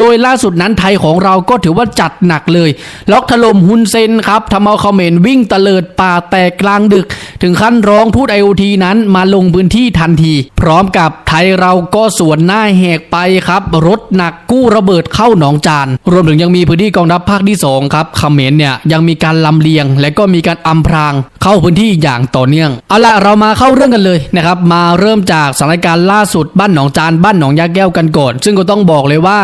โดยล่าสุดนั้นไทยของเราก็ถือว่าจัดหนักเลย ล็อกถล่มฮุนเซนครับทำเอาเขมรวิ่งตะเลิดป่าแตกกลางดึก ถึงขั้นร้องทูตไอโอทีนั้นมาลงพื้นที่ทันที พร้อมกับไทยเราก็สวนหน้าแหกไปครับ รถหนักกู้ระเบิดเข้าหนองจาน รวมถึงยังมีพื้นที่กองทัพภาคที่2ครับเขมรเนี่ยยังมีการลำเลียง และก็มีการอำพราง เข้าพื้นที่อย่างต่อเนื่องเอาละเรามาเข้าเรื่องกันเลยนะครับมาเริ่มจากสถานการณ์ล่าสุดบ้านหนองจานบ้านหนองยาแก้วกันก่อน ซึ่งก็ต้องบอกเลยว่า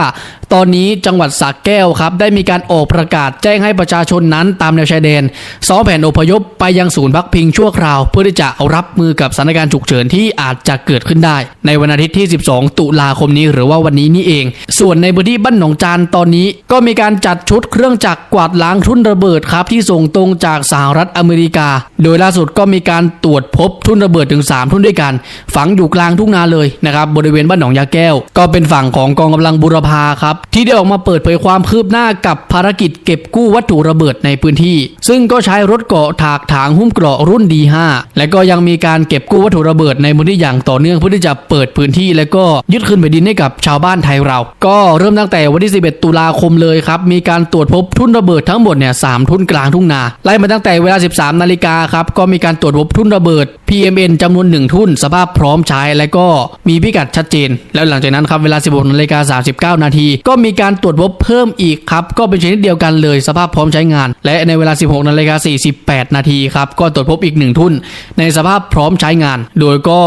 ตอนนี้จังหวัดสระแก้วครับได้มีการออกประกาศแจ้งให้ประชาชนนั้นตามแนวชายแดนซ้อมแผนอพยพไปยังศูนย์พักพิงชั่วคราว เพื่อที่จะรับมือกับสถานการณ์ฉุกเฉินที่อาจจะเกิดขึ้นได้ ในวันอาทิตย์ที่ 12 ตุลาคมนี้หรือว่าวันนี้นี่เอง ส่วนในพื้นที่บ้านหนองจานตอนนี้ก็มีการจัดชุดเครื่องจักรกวาดล้างทุ่นระเบิดครับที่ส่งตรงจากสหรัฐอเมริกา โดยล่าสุดก็มีการตรวจพบทุ่นระเบิดถึง 3 ทุ่นด้วยกัน ฝังอยู่กลางทุ่งนาเลยนะครับบริเวณบ้านหนองยาแก้ว ก็เป็นฝั่งของกองกำลังบุรพาครับที่ได้ออกมาเปิดเผยความคืบหน้ากับภารกิจเก็บกู้วัตถุระเบิดในพื้นที่ ซึ่งก็ใช้รถเกาะถากถางหุ้มเกราะรุ่น D5 และก็ยังมีการเก็บกู้วัตถุระเบิดในพื้นที่อย่างต่อเนื่องเพื่อที่จะเปิดพื้นที่ และก็ยึดคืนแผ่นดินให้กับชาวบ้านไทยเรา ก็เริ่มตั้งแต่วันที่ 11 ตุลาคมเลยครับมีการตรวจพบทุ่นระเบิดทั้งหมดเนี่ยสามทุ่นกลางทุ่งนาไล่มาตั้งแต่เวลา 13 นาฬิกาครับก็มีการตรวจพบทุ่นระเบิด PMN จำนวนหนึ่งทุ่นสภาพพร้อมใช้และก็มีพิกัดชัดเจน แล้วหลังจากนั้นครับเวลา 16นาฬิกา39 นาทีก็มีการตรวจพบเพิ่มอีกครับ ก็เป็นชนิดเดียวกันเลยสภาพพร้อมใช้งาน และในเวลา 16นาฬิกา48 นาทีครับ ก็ตรวจพบอีกหนึ่งทุ่นในสภาพพร้อมใช้งาน โดยก็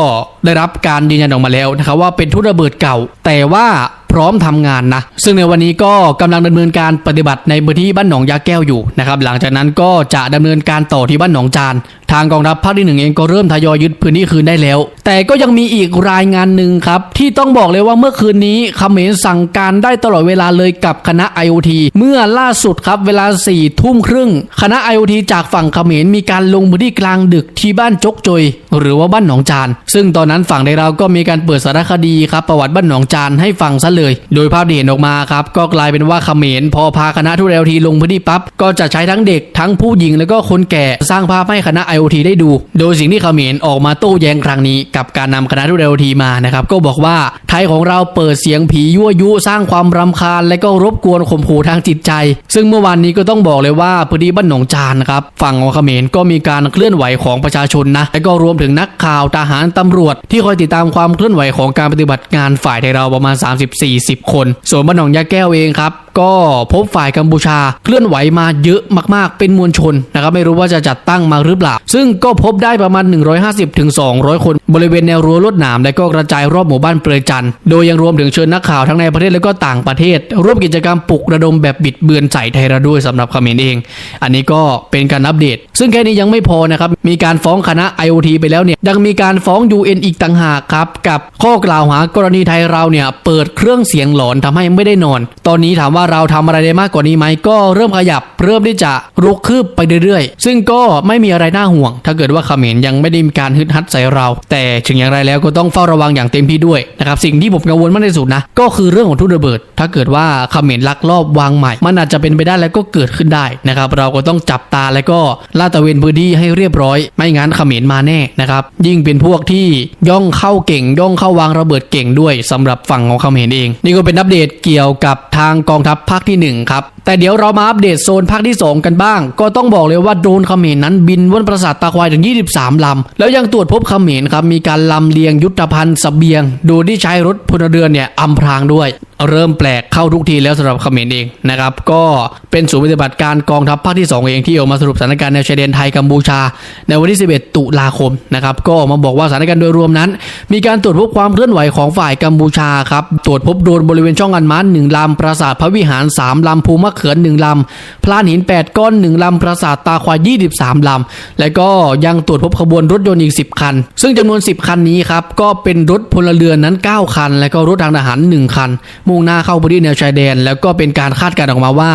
ได้รับการยืนยันออกมาแล้วนะครับว่าเป็นทุ่นระเบิดเก่า แต่ว่าพร้อมทำงานนะ ซึ่งในวันนี้ก็กำลังดำเนินการปฏิบัติในพื้นที่บ้านหนองยาแก้วอยู่นะครับ หลังจากนั้นก็จะดำเนินการต่อที่บ้านหนองจาน ทางกองทัพภาคที่หนึ่งเองก็เริ่มทยอยยึดพื้นที่คืนได้แล้ว แต่ก็ยังมีอีกรายงานหนึ่งครับ ที่ต้องบอกเลยว่าเมื่อคืนนี้เขมรสั่งการได้ตลอดเวลาเลยกับคณะ IOT เมื่อล่าสุดครับเวลา4ี่ทุ่มครึ่ง คณะ IOT จากฝั่งเขมรมีการลงพื้นที่กลางดึกที่บ้านจกจย หรือว่าบ้านหนองจาน ซึ่งตอนนั้นฝั่งในเราก็มีการเปิดสารคดีครับประวัติบ้านหนองจานให้ฟังซะเลย โดยภาพที่เห็นออกมาครับก็กลายเป็นว่าเขมรพอพาคณะทุเรลทีลงพื้นที่ปั๊บก็จะใช้ทั้งเด็กทั้งผู้หญิงแล้วก็คนแก่สร้างภาพให้คณะ IOT ได้ดู โดยสิ่งที่เขมรออกมาโต้แย้งครั้งนี้ กับการนำคณะทุเรลทีมานะครับก็บอกว่าไทยของเราเปิดเสียงผียั่วยุสร้างความรำคาญ และก็รบกวนข่มขู่ทางจิตใจ ซึ่งเมื่อวานนี้ก็ต้องบอกเลยว่าพื้นที่บ้านหนองจานนะครับฝั่งของเขมรก็มีการเคลื่อนไหวของประชาชนนะและก็รวมถึงนักข่าวทหารตำรวจ ที่คอยติดตามความเคลื่อนไหวของการปฏิบัติงานฝ่ายไทยเราประมาณ 30-40 คน ส่วนบ้านหนองยาแก้วเองครับ ก็พบฝ่ายกัมพูชาเคลื่อนไหวมาเยอะมากๆ เป็นมวลชนนะครับไม่รู้ว่าจะจัดตั้งมาหรือเปล่า ซึ่งก็พบได้ประมาณ 150ถึง200 คน บริเวณแนวรั้วลวดหนามและก็กระจายรอบหมู่บ้านเปรยจันทร์โดยยังรวมถึงเชิญนักข่าวทั้งในประเทศและก็ต่างประเทศ ร่วมกิจกรรมปลุกระดมแบบบิดเบือนใส่ไทยเราด้วยสำหรับเขมรเอง อันนี้ก็เป็นการอัปเดต ซึ่งแค่นี้ยังไม่พอนะครับมีการฟ้องคณะ IOT ไปแล้วเนี่ยยังมีการฟ้อง UN อีกต่างหากครับกับข้อกล่าวหากรณีไทยเราเนี่ยเปิดเครื่องเสียงหลอนทำให้ไม่ได้นอน ตอนนี้ถามว่าเราทำอะไรได้มากกว่านี้ไหมก็เริ่มขยับเริ่มที่จะรุกคืบไปเรื่อยๆ ซึ่งก็ไม่มีอะไรน่าห่วง ถ้าเกิดว่าเขมรยังไม่ได้มีการฮึดฮัดใส่เรา แต่ถึงอย่างไรแล้วก็ต้องเฝ้าระวังอย่างเต็มที่ด้วยนะครับสิ่งที่ผมกังวลมากที่สุดนะก็คือเรื่องของทุ่นระเบิด ถ้าเกิดว่าเขมรลักลอบวางใหม่ มันอาจจะเป็นไปได้แล้วก็เกิดขึ้นได้นะครับเราก็ต้องจับตาแล้วก็ลาดตระเวนพื้นที่ให้เรียบร้อย ไม่งั้นเขมรมาแน่นะครับยิ่งเป็นพวกที่ย่องเข้าเก่งย่องเข้าวางระเบิดเก่งด้วยสำหรับฝั่งของเขมรเอง นี่ก็เป็นอัปเดตเกี่ยวกับทางกองทัพภาคที่หนึ่งครับ แต่เดี๋ยวเรามาอัปเดตโซนภาคที่ 2 กันบ้าง ก็ต้องบอกเลยว่าโดรนเขมรนั้นบินวนประสาทตาควายถึง 23 ลำ แล้วยังตรวจพบเขมรครับมีการลำเลียงยุทธภัณฑ์เสบียง โดยที่ใช้รถพลเรือนเนี่ยอำพรางด้วยเริ่มแปลกเข้าทุกทีแล้วสำหรับเขมรเองนะครับก็เป็นศูนย์ปฏิบัติการกองทัพภาคที่ 2 เองที่ออกมาสรุปสถานการณ์ในชายแดนไทยกัมพูชา ในวันที่ 11 ตุลาคมนะครับก็ออกมาบอกว่าสถานการณ์โดยรวมนั้น มีการตรวจพบความเคลื่อนไหวของฝ่ายกัมพูชาครับตรวจพบโดนบริเวณช่องอันมันหนึ่งลำปราสาทพระวิหาร 3 ลำภูมะเขือหนึ่งลำพลานหิน 8 ก้อน 1 ลำปราสาทตาควาย 23 ลำ และก็ยังตรวจพบขบวนรถยนต์อีก 10 คัน ซึ่งจำนวน 10 คันนี้ครับก็เป็นรถพลเรือนนั้น 9 คัน และก็รถทางทหาร 1 คันมุ่งหน้าเข้าพื้นที่แนวชายแดน แล้วก็เป็นการคาดการณ์ออกมาว่า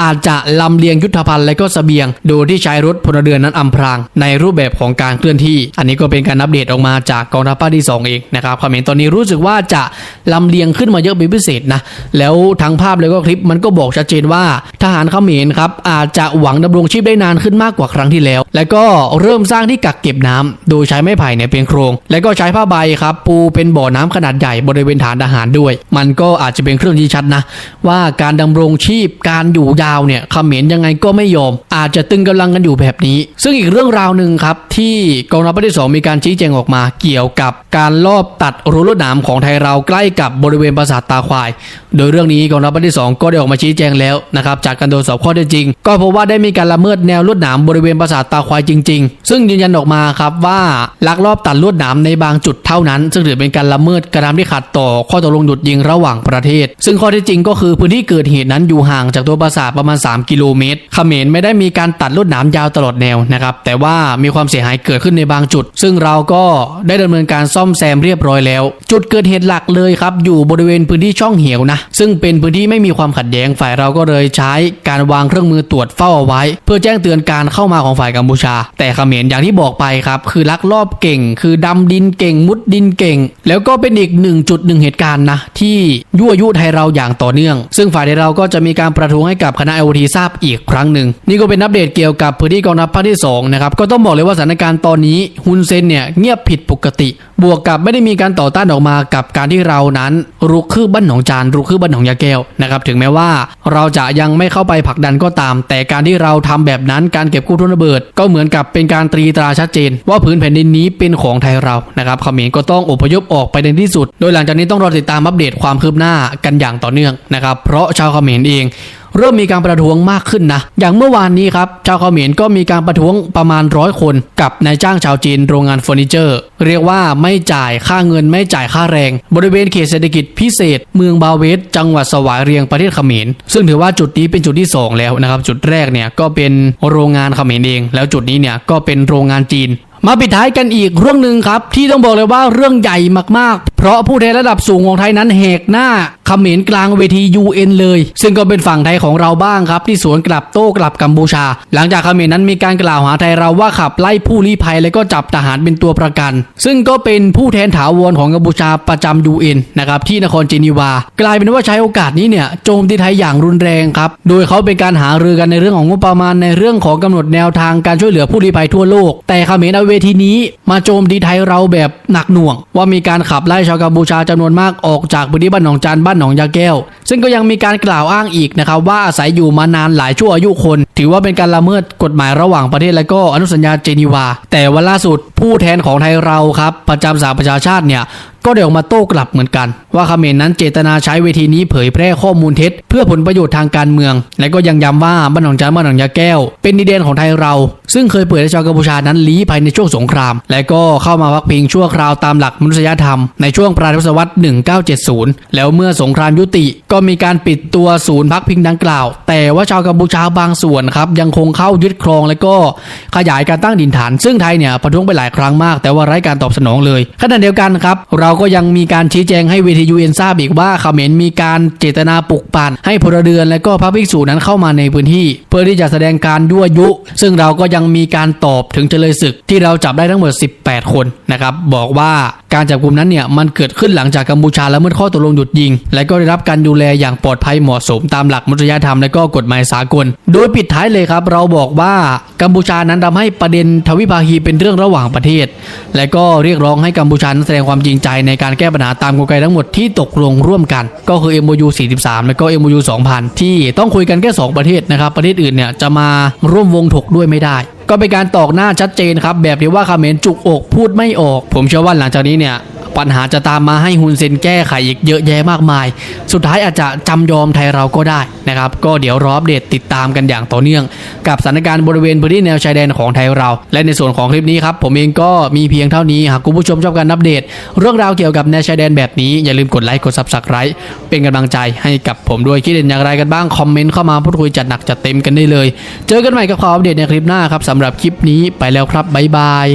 อาจจะลำเลียงยุทธภัณฑ์และก็เสบียง โดยที่ใช้รถพลเรือนนั้นอำพราง ในรูปแบบของการเคลื่อนที่ อันนี้ก็เป็นการอัปเดตออกมาจากกองทัพภาคที่ 2 เองนะครับความเห็นตอนนี้รู้สึกว่าจะลำเลียงขึ้นมาเยอะเป็นพิเศษนะแล้วทั้งภาพแล้วก็คลิปมันก็บอกชัดเจนว่า ทหารเขมรครับอาจจะหวังดำรงชีพได้นานขึ้นมากกว่าครั้งที่แล้ว แล้วก็เริ่มสร้างที่กักเก็บน้ำโดยใช้ไม้ไผ่เนี่ยเป็นโครง แล้วก็ใช้ผ้าใบครับปูเป็นบ่อน้ำขนาดใหญ่บริเวณฐานทหารด้วย มันก็อาจจะเป็นเครื่องที่ชัดนะ ว่าการดำรงชีพการอยู่ยาวเนี่ยเขมรยังไงก็ไม่ยอม อาจจะตึงกำลังกันอยู่แบบนี้ ซึ่งอีกเรื่องราวหนึ่งครับ ที่กองทัพภาคที่สองมีการชี้แจงออกมาเกี่ยวกับการลอบตัดรั้วลวดหนามของไทยเราใกล้กับบริเวณปราสาทตาควาย โดยเรื่องนี้กองทัพภาคที่สองก็ได้ออกมาชี้แจงแล้วนะครับจากการตรวจสอบข้อเท็จจริง ก็พบว่าได้มีการละเมิดแนวลวดหนามบริเวณปราสาทตาควายจริง ๆ ซึ่งยืนยันออกมาครับว่าลักลอบตัดลวดหนามในบางจุดเท่านั้น ซึ่งถือเป็นการละเมิดกระทำที่ขัดต่อข้อตกลงหยุดยิงระหว่างประเทศ ซึ่งข้อท็จจริงก็คือพื้นที่เกิดเหตุนั้นอยู่ห่างจากตัวปราสาทประมาณ 3 กิโลเมตรเขมรไม่ได้มีการตัดลวดหนามยาวตลอดแนวนะครับแต่ว่ามีความเสียหายเกิดขึ้นในบางจุด ซึ่งเราก็ได้ดำเนินการซ่อมแซมเรียบร้อยแล้ว จุดเกิดเหตุหลักเลยครับอยู่บริเวณพื้นที่ช่องเหวนะซึ่งเป็นพื้นที่ไม่มีความขัดแย้งฝ่ายเราก็เลยใช้การวางเครื่องมือตรวจเฝ้าเอาไว้ เพื่อแจ้งเตือนการเข้ามาของฝ่ายกัมพูชา แต่เขมรอย่างที่บอกไปครับคือลักลอบเก่ง คือดำดินเก่งมุดดินเก่ง แล้วก็เป็นอีกหนึ่งจุดหนึ่งเหตุการณ์นะที่ยั่วยุไทยเราอย่างต่อเนื่อง ซึ่งฝ่ายไทยเราก็จะมีการประท้วงให้กับคณะไอโอทีทราบอีกครั้งหนึ่งนี่ก็เป็นอัปเดตเกี่ยวกับพื้นที่กองทัพภาคที่สองนะครับก็ต้องบอกเลยว่าสถานการณ์ตอนนี้ฮุนเซนเนี่ยเงียบผิดปกติ บวกกับไม่ได้มีการต่อต้านออกมากับการที่เรานั้นรุกคืบบ้านหนองจานรุกคืบบ้านหนองยาแก้วนะครับถึงแม้ว่าเราจะยังไม่เข้าไปผลักดันก็ตาม แต่การที่เราทำแบบนั้นการเก็บกู้ทุนระเบิด ก็เหมือนกับเป็นการตรีตราชัดเจน ว่าพื้นแผ่นดินนี้เป็นของไทยเรานะครับเขมรก็ต้องอพยพออกไปในที่สุด โดยหลังจากนี้ต้องรอติดตามอัปเดตความคืบหน้ากันอย่างต่อเนื่องนะครับ เพราะชาวเขมรเองเริ่มมีการประท้วงมากขึ้นนะ อย่างเมื่อวานนี้ครับ ชาวเขมรก็มีการประท้วงประมาณร้อยคนกับนายจ้างชาวจีนโรงงานเฟอร์นิเจอร์ เรียกว่าไม่จ่ายค่าเงินไม่จ่ายค่าแรง บริเวณเขตเศรษฐกิจพิเศษ เมืองบาเวสจังหวัดสวายเรียงประเทศเขมร ซึ่งถือว่าจุดนี้เป็นจุดที่สองแล้วนะครับ จุดแรกเนี่ยก็เป็นโรงงานเขมรเอง แล้วจุดนี้เนี่ยก็เป็นโรงงานจีน มาปิดท้ายกันอีกเรื่องหนึ่งครับ ที่ต้องบอกเลยว่าเรื่องใหญ่มากๆ เพราะผู้แทนระดับสูงของไทยนั้นแหกหน้าเขมรกลางเวที UN เลย ซึ่งก็เป็นฝั่งไทยของเราบ้างครับ ที่สวนกลับโต้กลับกัมพูชา หลังจากเขมรนั้นมีการกล่าวหาไทยเราว่าขับไล่ผู้ลี้ภัยและก็จับทหารเป็นตัวประกัน ซึ่งก็เป็นผู้แทนถาวรของกัมพูชาประจำ UN นะครับที่นครเจนีวา กลายเป็นว่าใช้โอกาสนี้เนี่ยโจมตีไทยอย่างรุนแรงครับโดยเขาเป็นการหารือกันในเรื่องของงบประมาณในเรื่องของกำหนดแนวทางการช่วยเหลือผู้ลี้ภัยทั่วโลกแต่เขมรเอาเวทีนี้มาโจมตีไทยเราแบบหนักหน่วง ว่ามีการขับไล่ชาวกัมพูชาจำนวนมากออกจากพื้นที่บ้านหนองจานบ้านหนองยาแก้ว ซึ่งก็ยังมีการกล่าวอ้างอีกนะครับว่าอาศัยอยู่มานานหลายชั่วอายุคน ถือว่าเป็นการละเมิดกฎหมายระหว่างประเทศและก็อนุสัญญาเจนีวา แต่วันล่าสุดผู้แทนของไทยเราครับประจำสหประชาชาติเนี่ย ก็ได้ออกมาโต้กลับเหมือนกัน ว่าเขมรนั้นเจตนาใช้เวทีนี้เผยแพร่ข้อมูลเท็จ เพื่อผลประโยชน์ทางการเมือง และก็ยังย้ำว่าบ้านหนองจานบ้านหนองยาแก้ว เป็นดินแดนของไทยเรา ซึ่งเคยเปิดให้ชาวกัมพูชานั้นลี้ภัยในช่วงสงคราม และก็เข้ามาพักพิงชั่วคราวตามหลักมนุษยธรรมในช่วงปลายทศวรรษ 1970 แล้วเมื่อสงครามยุติก็มีการปิดตัวศูนย์พักพิงดังกล่าว แต่ว่าชาวกัมพูชาบางส่วนครับยังคงเข้ายึดครองและก็ขยายการตั้งดินฐาน ซึ่งไทยเนี่ยประท้วงไปหลายครั้งมาก แต่ว่าไร้การตอบสนองเลยขณะเดียวกันครับเราราก็ยังมีการชี้แจงให้เวทียูเอ็นทราบอีกว่าเขมรมีการเจตนาปลุกปั่นให้พลเรือนและก็พระภิกษุนั้นเข้ามาในพื้นที่ เพื่อที่จะแสดงการยั่วยุ ซึ่งเราก็ยังมีการตอบถึงเฉลยศึกที่เราจับได้ทั้งหมด 18 คนนะครับบอกว่าการจับกลุ่มนั้นเนี่ยมันเกิดขึ้นหลังจากกัมพูชาละเมิดข้อตกลงหยุดยิง และก็ได้รับการดูแลอย่างปลอดภัยเหมาะสมตามหลักมนุษยธรรมและก็กฎหมายสากล โดยปิดท้ายเลยครับ เราบอกว่ากัมพูชานั้นทำให้ประเด็นทวิภาคีเป็นเรื่องระหว่างประเทศ และก็เรียกร้องให้กัมพูชานแสดงความจริงใจในการแก้ปัญหาตามกลไกทั้งหมดที่ตกลงร่วมกัน ก็คือ MOU 43 และก็ MOU 2000 ที่ต้องคุยกันแค่ 2 ประเทศนะครับ ประเทศอื่นเนี่ยจะมาร่วมวงถกด้วยไม่ได้ ก็เป็นการตอกหน้าชัดเจนครับแบบที่ว่าคาเมนจุกอกพูดไม่ออก ผมเชื่อว่าหลังจากนี้เนี่ย ปัญหาจะตามมาให้ฮุนเซนแก้ไขอีกเยอะแยะมากมาย สุดท้ายอาจจะจำยอมไทยเราก็ได้นะครับ ก็เดี๋ยวรออัปเดตติดตามกันอย่างต่อเนื่อง กับสถานการณ์บริเวณพื้นที่แนวชายแดนของไทยเรา และในส่วนของคลิปนี้ครับผมเองก็มีเพียงเท่านี้หากคุณผู้ชมชอบการอัปเดต เรื่องราวเกี่ยวกับแนวชายแดนแบบนี้อย่าลืมกดไลค์กด subscribe เป็นกำลังใจให้กับผมด้วยคิดเห็นอย่างไรกันบ้างคอมเมนต์เข้ามาพูดคุยจัดหนักจัดเต็มกันได้เลย เจอกันใหม่กับข่าวอัปเดตในคลิปหน้าครับสำหรับคลิปนี้ไปแล้วครับบ๊ายบาย